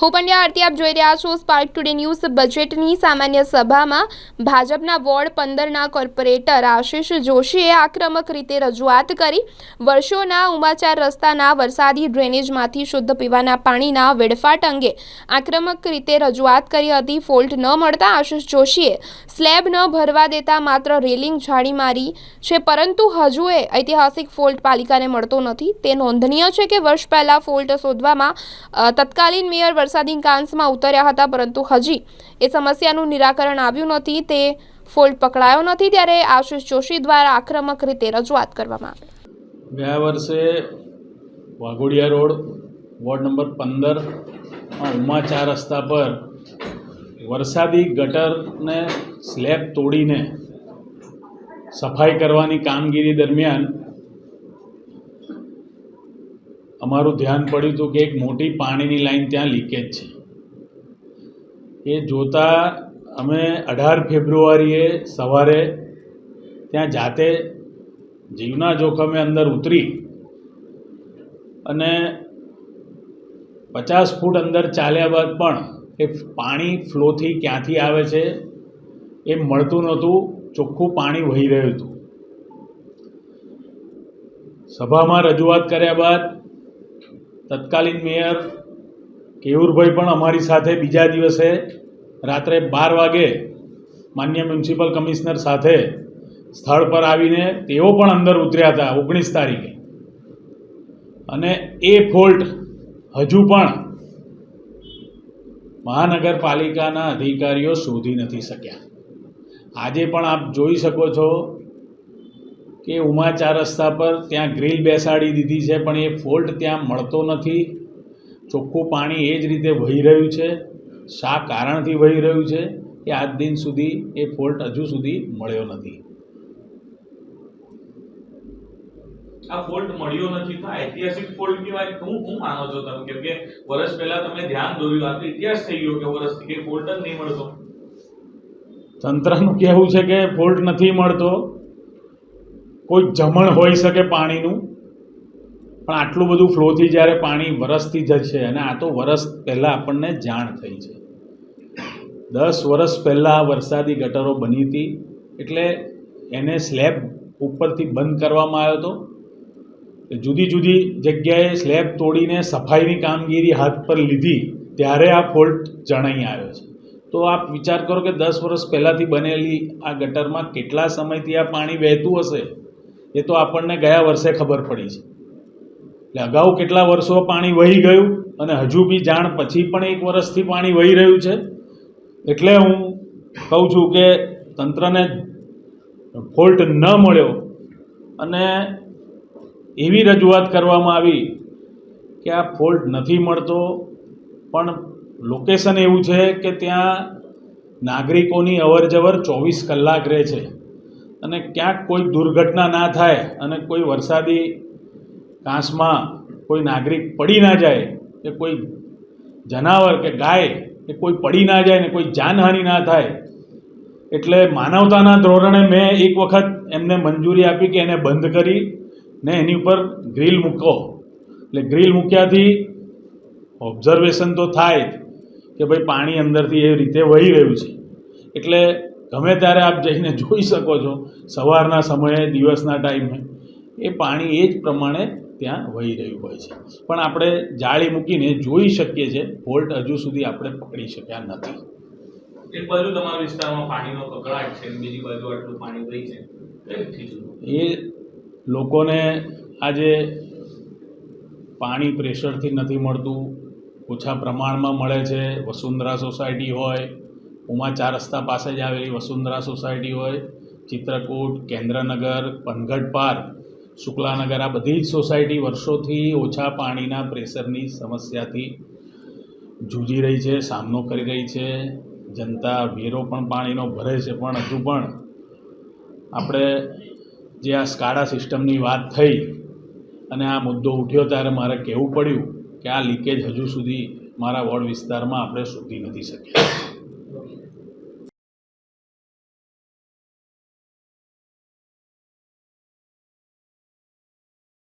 હું પંડ્યા આરતી, આપ જોઈ રહ્યા છો સ્પાર્ક ટુડે ન્યૂઝ બજેટની સામાન્ય સભામાં ભાજપના વોર્ડ પંદરના કોર્પોરેટર આશિષ જોશીએ આક્રમક રીતે રજૂઆત કરી. વર્ષોના ઉમાચાર રસ્તાના વરસાદી ડ્રેનેજમાંથી શુદ્ધ પીવાના પાણીના વેડફાટ અંગે આક્રમક રીતે રજૂઆત કરી હતી. ફોલ્ટ ન મળતા આશિષ જોશીએ સ્લેબ ન ભરવા દેતા માત્ર રેલિંગ જાળી મારી છે, પરંતુ હજુ એ ઐતિહાસિક ફોલ્ટ પાલિકાને મળતો નથી. તે નોંધનીય છે કે વર્ષ પહેલા ફોલ્ટ શોધવામાં તત્કાલીન મેયર વરસાદી કાંસમાં ઉતર્યા હતા, પરંતુ હજી એ સમસ્યાનું નિરાકરણ આવ્યું નથી, તે ફોલ્ટ પકડાયો નથી, ત્યારે આશિષ જોશી દ્વારા આક્રમક રીતે રજૂઆત કરવામાં આવી. ગયા વર્ષે વાઘોડિયા રોડ, વોર્ડ નંબર પંદર ઉમા ચાર રસ્તા પર વરસાદી ગટરને સ્લેબ તોડીને સફાઈ કરવાની કામગીરી દરમિયાન અમારું ધ્યાન પડ્યું હતું કે એક મોટી પાણીની લાઈન ત્યાં લીકેજ છે. એ જોતાં અમે અઢાર ફેબ્રુઆરીએ સવારે ત્યાં જાતે જીવના જોખમે અંદર ઉતરી અને પચાસ ફૂટ અંદર ચાલ્યા બાદ પણ એ પાણી ફ્લોથી ક્યાંથી આવે છે એ મળતું નહોતું, ચોખ્ખું પાણી વહી રહ્યું હતું. સભામાં રજૂઆત કર્યા બાદ તત્કાલીન મેયર કેવુરભાઈ પણ અમારી સાથે બીજા દિવસે રાત્રે બાર વાગે માન્ય મ્યુનિસિપલ કમિશનર સાથે સ્થળ પર આવીને તેઓ પણ અંદર ઉતર્યા હતા ઓગણીસ તારીખે. અને એ ફોલ્ટ હજુ પણ મહાનગરપાલિકાના અધિકારીઓ શોધી નથી શક્યા. આજે પણ આપ જોઈ શકો છો કે ઉમા ચાર રસ્તા પર ત્યાં ગ્રીલ બેસાડી દીધી છે પણ એ ફોલ્ટ ત્યાં મળતો નથી. ચોખ્ખું પાણી એ જ રીતે વહી રહ્યું છે. શા કારણથી વહી રહ્યું છે? એ આજ દિન સુધી એ ફોલ્ટ હજુ સુધી મળ્યો નથી. આ ફોલ્ટ મળ્યો નથી તો ઐતિહાસિક ફોલ્ટ કહેવાય? હું હું માનો છો તમે? કેમ કે વર્ષ પહેલા તમે ધ્યાન દોર્યું આ તો ઇતિહાસ થઈ ગયો કે વર્ષથી કે ફોલ્ટ જ નહીં મળતો. તંત્રનું કહેવું છે કે ફોલ્ટ નથી મળતો. કોઈ જમણ હોઈ શકે પાણીનું, પણ આટલું બધું ફ્લોથી જ્યારે પાણી વરસથી જશે અને આ તો વરસ પહેલાં આપણને જાણ થઈ છે. દસ વર્ષ પહેલાં વરસાદી ગટરો બની હતી, એટલે એને સ્લેબ ઉપરથી બંધ કરવામાં આવ્યો હતો. જુદી જુદી જગ્યાએ સ્લેબ તોડીને સફાઈની કામગીરી હાથ પર લીધી, ત્યારે આ ફોલ્ટ જણાઈ આવ્યો છે. તો આપ વિચાર કરો કે દસ વર્ષ પહેલાંથી બનેલી આ ગટરમાં કેટલા સમયથી આ પાણી વહેતું હશે? એ તો આપણને ગયા વર્ષે ખબર પડી છે. એટલે અગાઉ કેટલા વર્ષો પાણી વહી ગયું અને હજુ બી જાણ પછી પણ એક વર્ષથી પાણી વહી રહ્યું છે. એટલે હું કહું છું કે તંત્રને ફોલ્ટ ન મળ્યો અને એવી રજૂઆત કરવામાં આવી કે આ ફોલ્ટ નથી મળતો, પણ લોકેશન એવું છે કે ત્યાં નાગરિકોની અવરજવર ચોવીસ કલાક રહે છે. અને ક્યાંક કોઈ દુર્ઘટના ના થાય અને કોઈ વરસાદી કાંસમાં કોઈ નાગરિક પડી ના જાય, કે કોઈ જનાવર કે ગાય કે કોઈ પડી ના જાય ને કોઈ જાનહાનિ ના થાય, એટલે માનવતાના ધોરણે મેં એક વખત એમને મંજૂરી આપી કે એને બંધ કરી ને એની ઉપર ગ્રીલ મૂકો. એટલે ગ્રીલ મૂક્યાથી ઓબ્ઝર્વેશન તો થાય કે ભાઈ પાણી અંદરથી એ રીતે વહી રહ્યું છે. એટલે ગમે ત્યારે આપ જઈને જોઈ શકો છો સવારના સમયે દિવસના ટાઈમે એ. પાણી એ જ પ્રમાણે ત્યાં વહી રહ્યું હોય છે. પણ આપણે જાળી મૂકીને જોઈ શકીએ છીએ ફોલ્ટ હજુ સુધી આપણે પકડી શક્યા નથી. એક બાજુ તમારા વિસ્તારમાં પાણીનો કકળાટ છે બીજી બાજુ આટલું પાણી વહી છે? એ લોકોને આજે પાણી પ્રેશરથી નથી મળતું. ઓછા પ્રમાણમાં મળે છે. વસુંધરા સોસાયટી હોય ઉમા ચાર રસ્તા પાસે જ આવેલી વસુંધરા સોસાયટી હોય, ચિત્રકૂટ, કેન્દ્રનગર, પનઘટ પાર્ક, શુક્લાનગર, આ બધી જ સોસાયટી વર્ષોથી ઓછા પાણીના પ્રેશરની સમસ્યાથી જૂજી રહી છે, સામનો કરી રહી છે. જનતા વેરો પણ પાણીનો ભરે છે, પણ હજુ પણ આપણે જે આ સ્કાડા સિસ્ટમની વાત થઈ અને આ મુદ્દો ઉઠ્યો ત્યારે મારે કહેવું પડ્યું કે આ લીકેજ હજુ સુધી મારા વોર્ડ વિસ્તારમાં આપણે શોધી નથી શક્યા.